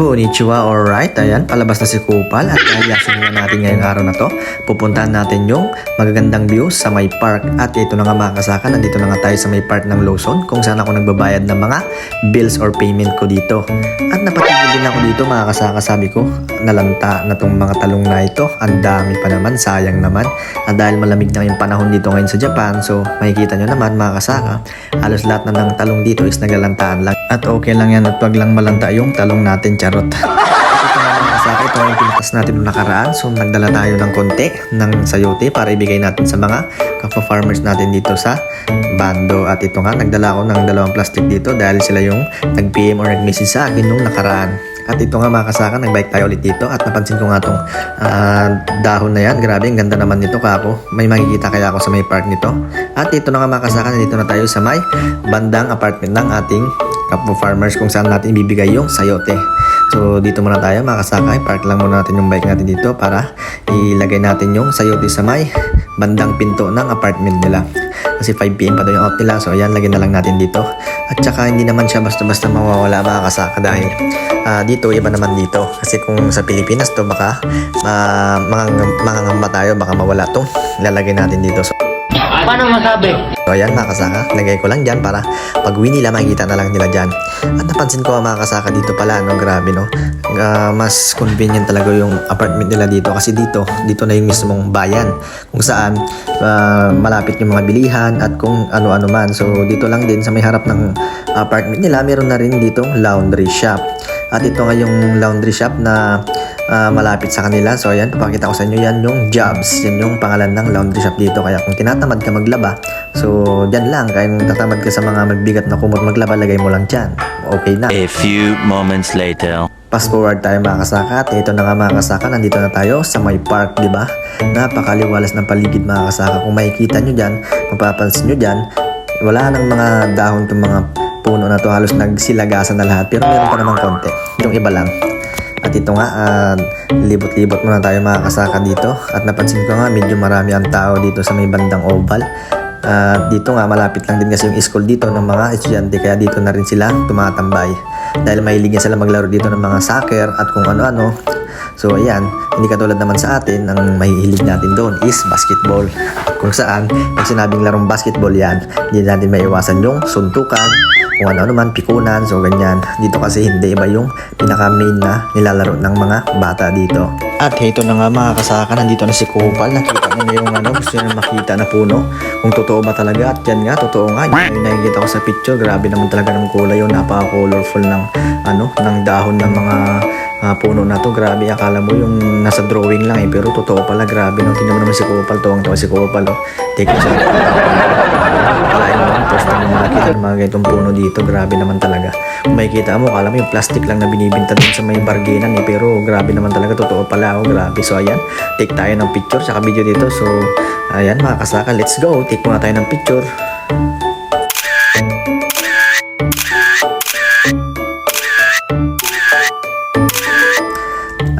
Konnichiwa, alright. Ayan, palabas na si Kupal at yayasin na natin ngayong araw na to. Pupuntahan natin yung magagandang views sa may park. At ito na nga mga kasaka, nandito na nga tayo sa may park ng Lawson kung saan ako nagbabayad ng mga bills or payment ko dito. At napatigil din ako dito mga kasaka, sabi ko, nalanta na tong mga talong na ito. Ang dami pa naman, sayang naman. At dahil malamig na yung panahon dito ngayon sa Japan, so makikita nyo naman mga kasaka, halos lahat na ng talong dito is naglalantaan lang. At okay lang yan at wag lang malanta yung talong natin, charot. Ito nga mga kasaka, ito yung pinitas natin noong nakaraan. So nagdala tayo ng konti ng sayote para ibigay natin sa mga kapwa-farmers natin dito sa bando. At ito nga, nagdala ako ng dalawang plastic dito dahil sila yung nag-PM or nag-message sa akin nung nakaraan. At ito nga mga kasaka, nagbike tayo ulit dito at napansin ko nga tong ah, dahon na yan. Grabe, ang ganda naman nito kako. May makikita kaya ako sa may park nito. At ito na nga mga kasaka, nandito na tayo sa may bandang apartment ng ating kapwa farmers kung saan natin ibibigay yung sayote. So dito muna tayo mga kasakay, park lang muna natin yung bike natin dito para ilagay natin yung sayote sa may bandang pinto ng apartment nila. Kasi 5pm pa daw yung out nila, so ayan, lagyan na lang natin dito. At saka hindi naman siya basta-basta mawawala mga kasaka dahil ah, dito, iba naman dito. Kasi kung sa Pilipinas to baka uh, mga, mga tayo, baka mawala to. Lalagay natin dito. So, Paano masabi? So ayan mga kasaka, lagay ko lang dyan para pag uwi nila makikita na lang nila dyan. At napansin ko mga kasaka dito pala, no, grabe no. Ah, mas convenient talaga yung apartment nila dito kasi dito, dito na yung mismong bayan kung saan ah, malapit yung mga bilihan at kung ano-ano man. So dito lang din sa may harap ng apartment nila, meron na rin dito laundry shop. At ito nga yung laundry shop na ah, malapit sa kanila. So ayan, papakita ko sa inyo yan yung jobs. Yan yung pangalan ng laundry shop dito. Kaya kung tinatamad ka maglaba, so dyan lang. Kaya kung tatamad ka sa mga magbigat na kumot maglaba, lagay mo lang dyan. Okay na. A few moments later. Fast forward tayo mga kasaka at ito na nga mga kasaka nandito na tayo sa may park di ba napakaliwalas ng paligid mga kasaka kung makikita nyo dyan mapapansin nyo dyan wala nang mga dahon itong mga puno na to halos nagsilagasan na lahat pero meron pa naman konti yung iba lang at ito nga, ah, libot-libot muna tayo mga kasaka dito. At napansin ko nga, medyo marami ang tao dito sa may bandang oval. At dito nga, malapit lang din kasi yung school dito ng mga estudyante. Kaya dito na rin sila tumatambay. Dahil mahilig nga sila maglaro dito ng mga soccer at kung ano-ano. So ayan, hindi katulad naman sa atin, ang mahihilig natin doon is basketball. Kung saan, pag sinabing larong basketball yan, hindi natin maiwasan yung suntukan, kung ano naman, pikunan, so ganyan. Dito kasi hindi iba yung pinaka-main na nilalaro ng mga bata dito. At ito na nga mga kasaka, nandito na si Kupal. Nakita niyo na yung ano, gusto niya makita na puno. Kung totoo ba talaga, at yan nga, totoo nga. Yung nakikita ko sa picture, grabe naman talaga ng kulay yun. Napaka-colorful ng, ano, ng dahon ng mga ah, puno na to. Grabe, akala mo yung nasa drawing lang eh. Pero totoo pala, grabe. No? Tingnan mo naman si Kupal, tuwang-tuwa si Kupal. Oh. Take mo siya. Kalain mo first time makakita ng mga ganitong puno dito. Grabe naman talaga. Kung makikita mo, kala mo yung plastic lang na binibinta dun sa may bargenan eh. Pero grabe naman talaga, totoo pala. Oh, grabe. So ayan, take tayo ng picture sa video dito. So ayan mga kasaka, let's go. Take muna tayo ng picture.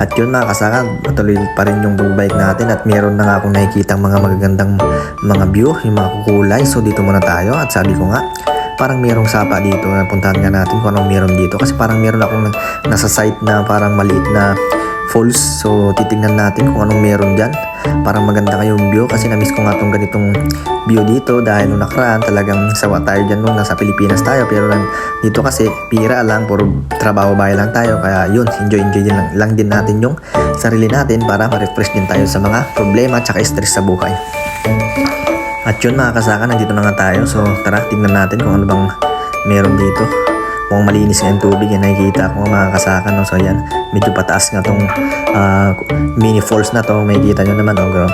At yun mga kasaka, tuloy pa rin yung bike natin at meron na nga akong nakikita mga magagandang mga view, yung mga kukulay. So dito muna tayo at sabi ko nga, parang merong sapa dito na puntahan nga natin kung anong meron dito. Kasi parang meron akong na- nasa site na parang maliit na falls. So titingnan natin kung anong meron dyan. Parang maganda kayong view. Kasi na-miss ko nga tong ganitong view dito dahil nung nakaraan talagang sawa tayo dyan nung nasa Pilipinas tayo. Pero lang, dito kasi pira lang puro trabaho bahay lang tayo. Kaya yun enjoy enjoy din lang, lang din natin yung sarili natin para ma-refresh din tayo sa mga problema at stress sa buhay. At yun mga kasaka nandito na nga tayo. So tara tingnan natin kung ano bang meron dito kung malinis nga yung tubig yan nakikita ko mga kasaka no? so yan medyo pataas nga tong ah, mini falls na to. May kita nyo naman oh, bro.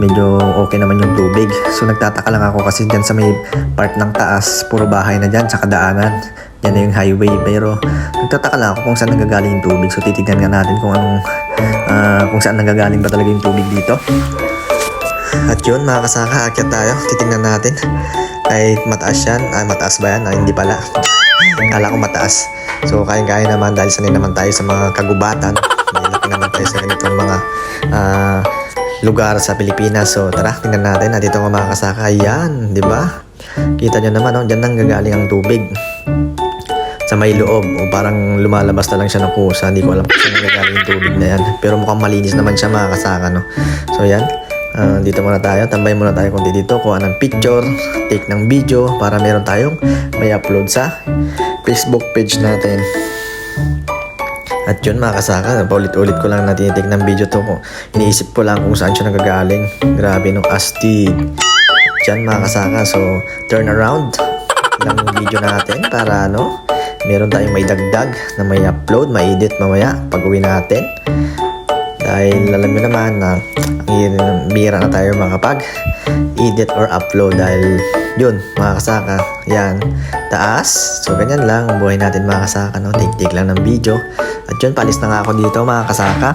medyo okay naman yung tubig. So nagtataka lang ako kasi dyan sa may part ng taas puro bahay na dyan sa kadaanan yan na yung highway. Pero nagtataka lang ako kung saan nagagaling yung tubig. So titignan nga natin kung anong ah, kung saan nagagaling ba talaga yung tubig dito at yun, mga kasaka, akyat tayo. Titingnan natin. Kahit mataas yan. Ay, mataas ba yan? Ay, hindi pala. Kala ko mataas. So, kaya-kaya naman dahil sanay naman tayo sa mga kagubatan. Malaki naman tayo sa ganitong mga ah, lugar sa Pilipinas. So, tara, tingnan natin. At nga mga kasaka, yan, di ba? Kita nyo naman, oh, dyan nang gagaling ang tubig. sa may loob o parang lumalabas na lang siya ng kusa hindi ko alam kung saan nagagaling yung tubig na yan pero mukhang malinis naman siya mga kasaka no so yan Ah, dito muna tayo tambay muna tayo konti dito kuha ng picture take ng video para meron tayong may upload sa Facebook page natin at yun mga kasaka, paulit-ulit ko lang na tinitik ng video to ko. Iniisip ko lang kung saan siya nagagaling. Grabe nung astig. Diyan mga kasaka, so turn around lang video natin para ano, meron tayong may dagdag na may upload, may edit mamaya pag uwi natin. Dahil alam nyo naman na bira na tayo makapag edit or upload dahil yun mga kasaka. Yan. Taas. So ganyan lang. Ang buhay natin mga kasaka no? Take lang ng video. At yun palis na nga ako dito mga kasaka.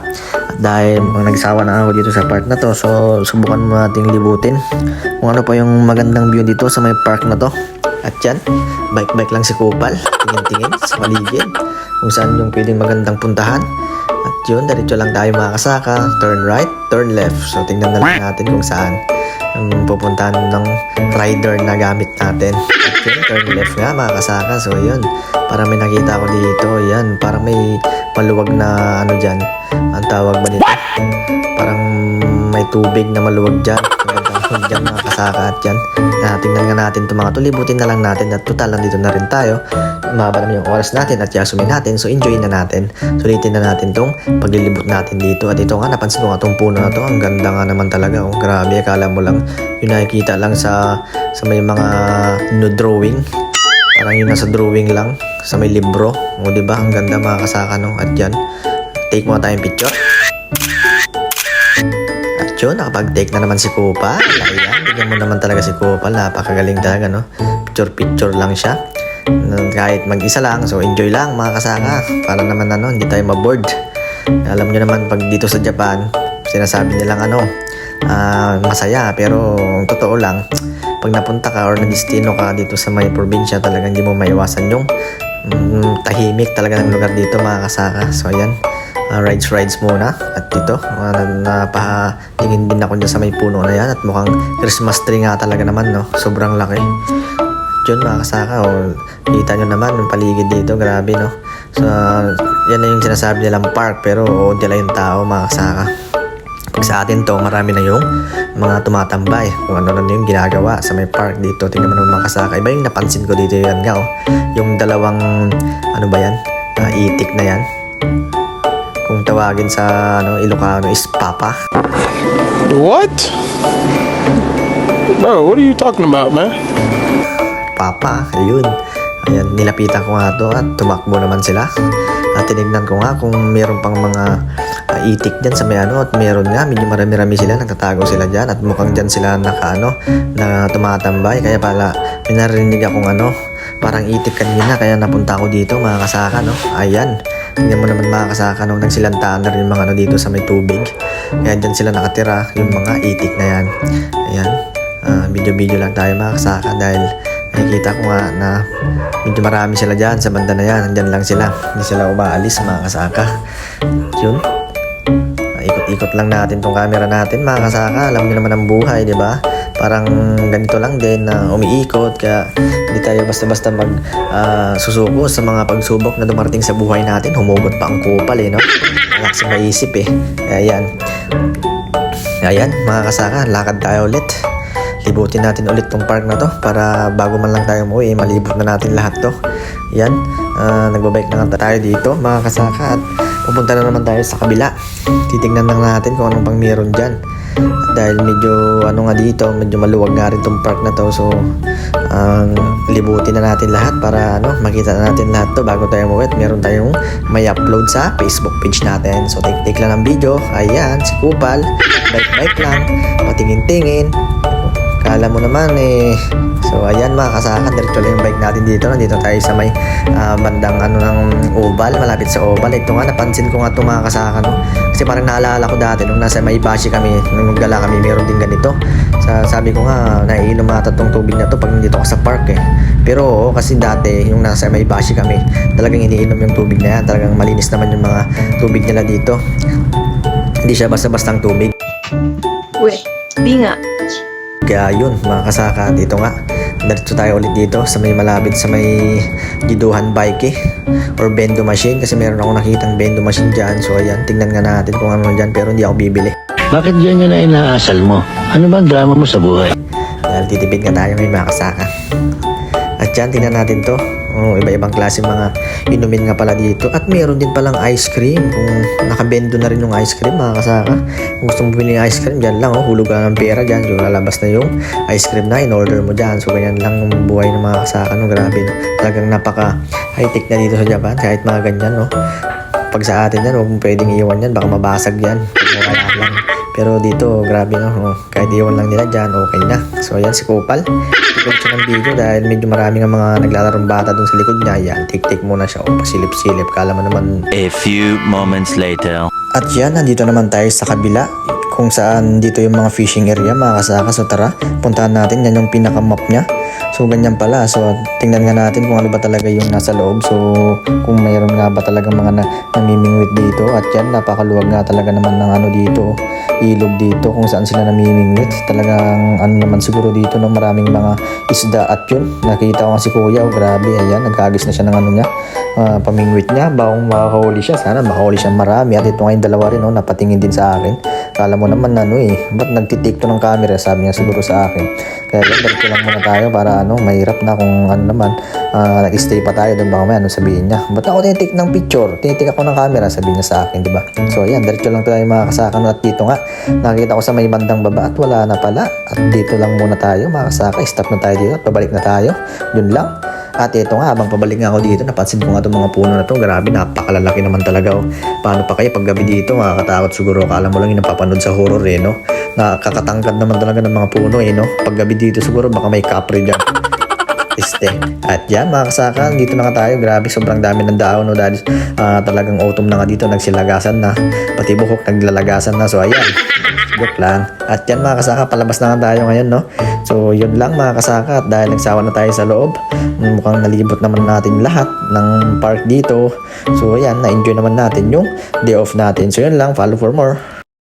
At dahil nagsawa na ako dito sa park na to so subukan mo nating libutin kung ano pa yung magandang view dito sa may park na to. At yan bike bike lang si Kupal. Tingin tingin sa paligid kung saan yung pwedeng magandang puntahan yun, diretso lang tayo mga kasaka. Turn right, turn left. So, tingnan na lang natin kung saan ang pupuntahan ng rider na gamit natin. At yun, turn left nga mga kasaka. So, yun. Parang may nakita ko dito. Yan, parang may maluwag na ano dyan. Ang tawag ba nito? Parang may tubig na maluwag dyan. Ng dyan mga kasaka at yan. Na, tingnan nga natin itong mga tulibutin na lang natin at total nandito na rin tayo. Mahaba naman yung oras natin at yasumin natin. So enjoy na natin. Sulitin na natin tong paglilibot natin dito. At ito nga, napansin ko nga itong puno na to. Ang ganda nga naman talaga. Oh, grabe, akala mo lang yung nakikita lang sa sa may mga no drawing. Parang yung nasa drawing lang sa may libro. O di ba Ang ganda mga kasaka no. At yan, take mo tayong picture. Yun, nakapag-take na naman si Kupal. Ayan, bigyan mo naman talaga si Kupal. Napakagaling talaga, no? Picture-picture lang siya. Mm, Kahit mag-isa lang, so enjoy lang mga kasaka. Para naman ano, hindi tayo maboard. Alam nyo naman, pag dito sa Japan, sinasabi nilang ano, ah, masaya. Pero totoo lang, pag napunta ka or na-destino ka dito sa may probinsya, talagang hindi mo maiwasan yung mm, tahimik talaga ng lugar dito mga kasaka. So ayan, Ah, rides rides muna. At dito uh, napatingin din ako dyan sa may puno na yan. At mukhang Christmas tree nga talaga naman no? Sobrang laki. Yun mga kasaka o kita nyo naman yung paligid dito grabe no? So yan na yung sinasabi nilang park pero unti lang yung tao mga kasaka pag sa atin to marami na yung mga tumatambay kung ano na yung ginagawa sa may park dito tingnan mo naman mga kasaka iba yung napansin ko dito yan nga oh yung dalawang ano ba yan Ah, itik na yan kung tawagin sa ano Ilocano is Papa. What? Bro, what are you talking about, man? Papa, ayun. Ayan, nilapitan ko nga to at tumakbo naman sila. At tinignan ko nga kung meron pang mga ah, itik dyan sa may ano at meron nga, medyo marami-rami sila, nagtatago sila dyan at mukhang dyan sila naka ano, na tumatambay. Kaya pala, may narinig akong ano, parang itik kanina kaya napunta ako dito mga kasaka no. Ayan, Tingnan mo naman mga kasaka nung nagsilantaan na rin yung mga ano dito sa may tubig. Kaya dyan sila nakatira, yung mga itik na yan. Ayan, ah, video-video lang tayo mga kasaka dahil nakikita ko nga na medyo marami sila dyan sa banda na yan. Nandyan lang sila. Hindi sila umaalis mga kasaka. Yun. Ikot-ikot lang natin tong camera natin mga kasaka. Alam niyo naman ang buhay, di ba? Parang ganito lang din na umiikot kaya hindi tayo basta-basta mag ah, susuko sa mga pagsubok na dumarating sa buhay natin. Humugot pa ang kupal eh, no? Wala kasing maisip eh. Kaya yan. Ayan, mga kasaka, lakad tayo ulit. Libutin natin ulit tong park na to para bago man lang tayo umuwi, malibot na natin lahat to. Yan, ah, nagbabike na nga tayo dito, mga kasaka, at pupunta na naman tayo sa kabila. Titignan lang natin kung anong pang meron dyan. Dahil medyo ano nga dito, medyo maluwag nga rin tong park na to, so ang libutin na natin lahat para ano, makita na natin lahat to bago tayo umuwi. Meron tayong may upload sa Facebook page natin. So take-take lang ng video. Ayan, si Kupal. Bike-bike lang. Patingin-tingin. Kala mo naman eh. So ayan mga kasaka, diretso lang yung bike natin dito. Nandito tayo sa may ah, bandang ano ng oval, malapit sa oval. Ito nga, napansin ko nga ito mga kasaka. No? Kasi parang naalala ko dati nung nasa may bashi kami, nung nagdala kami, meron din ganito. Sa, sabi ko nga, naiinom ata tong tubig na to pag nandito ka sa park eh. Pero oo, kasi dati, yung nasa may bashi kami, talagang iniinom yung tubig na yan. Talagang malinis naman yung mga tubig nila dito. Hindi siya basta-bastang tubig. Weh, di nga. Kaya yun, mga kasaka, dito nga, Diretso tayo ulit dito sa may malapit sa may Giduhan Bike or Bendo Machine kasi meron ako nakitang Bendo Machine dyan. So ayan, tingnan nga natin kung ano dyan pero hindi ako bibili. Bakit yan yun na inaasal mo? Ano bang drama mo sa buhay? Dahil titipid nga tayo may mga kasaka. At yan, tingnan natin to. Oh, iba-ibang klase mga inumin nga pala dito. At meron din palang ice cream. Kung nakabendo na rin yung ice cream, mga kasaka. Kung gusto mo bumili ng ice cream, dyan lang. Oh, hulog ka ng pera dyan. Yung lalabas na yung ice cream na in-order mo dyan. So, ganyan lang yung buhay ng mga kasaka. No, grabe, no? Talagang napaka high-tech na dito sa Japan. Kahit mga ganyan, no? Pag sa atin yan, huwag mong pwedeng iwan yan. Baka mabasag yan. Pag lang. Pero dito, grabe no. Oh, kahit iwan lang nila dyan, okay na. So, ayan si Kopal. Tikot siya ng video dahil medyo marami nga mga naglalarong bata dun sa likod niya. Ayan, tik-tik muna siya. O, pasilip-silip. Kala mo naman A few moments later. at yan, nandito naman tayo sa kabila kung saan dito yung mga fishing area mga kasaka. So tara, puntahan natin. Yan yung pinaka-map niya. So ganyan pala. So tingnan nga natin kung ano ba talaga yung nasa loob. So kung mayroon nga ba talaga mga na, namimingwit dito. At yan, napakaluwag nga talaga naman ng ano dito. Ilog dito kung saan sila namimingwit. Talagang ano naman siguro dito no, maraming mga isda at yun. Nakita ko nga si kuya. Oh, grabe. Ayan, nagkagis na siya ng ano niya. ah, pamingwit niya. Bawang makahuli siya. Sana makahuli siya marami. At ito nga yung dalawa rin. Oh, napatingin din sa akin. Kala mo naman ano eh. Ba't nagtitik to ng camera? Sabi niya siguro sa akin. Kaya yan, diretso lang muna tayo para ano, mahirap na kung ano naman. Ah, nag-stay pa tayo doon. Baka may ano sabihin niya. Ba't ako tinitik ng picture? Tinitik ako ng camera. Sabihin niya sa akin, di ba? So ayan, diretso lang tayo mga kasakan. At dito nga, nakita ko sa may bandang baba at wala na pala. At dito lang muna tayo mga kasaka. Stop na tayo dito at pabalik na tayo. Yun lang. At ito nga, habang pabalik nga ako dito, napansin ko nga itong mga puno na to. Grabe, napakalalaki naman talaga. Oh. Paano pa kayo pag gabi dito, makakatakot siguro. Kala mo lang yung napapanood sa horror eh, no? Nakakatangkad naman talaga ng mga puno eh, no? Pag gabi dito siguro, baka may kapre dyan. Este. At yan, mga kasaka, dito na nga tayo. Grabe, sobrang dami ng daon, no? Dahil ah, talagang autumn na nga dito, nagsilagasan na. Pati buhok, naglalagasan na. So, ayan. Joke lang. At yan mga kasaka, palabas na nga tayo ngayon, no? So, yun lang mga kasaka. At dahil nagsawa na tayo sa loob, mm, mukhang nalibot naman natin lahat ng park dito. So, ayan, na-enjoy naman natin yung day off natin. So, yun lang. Follow for more.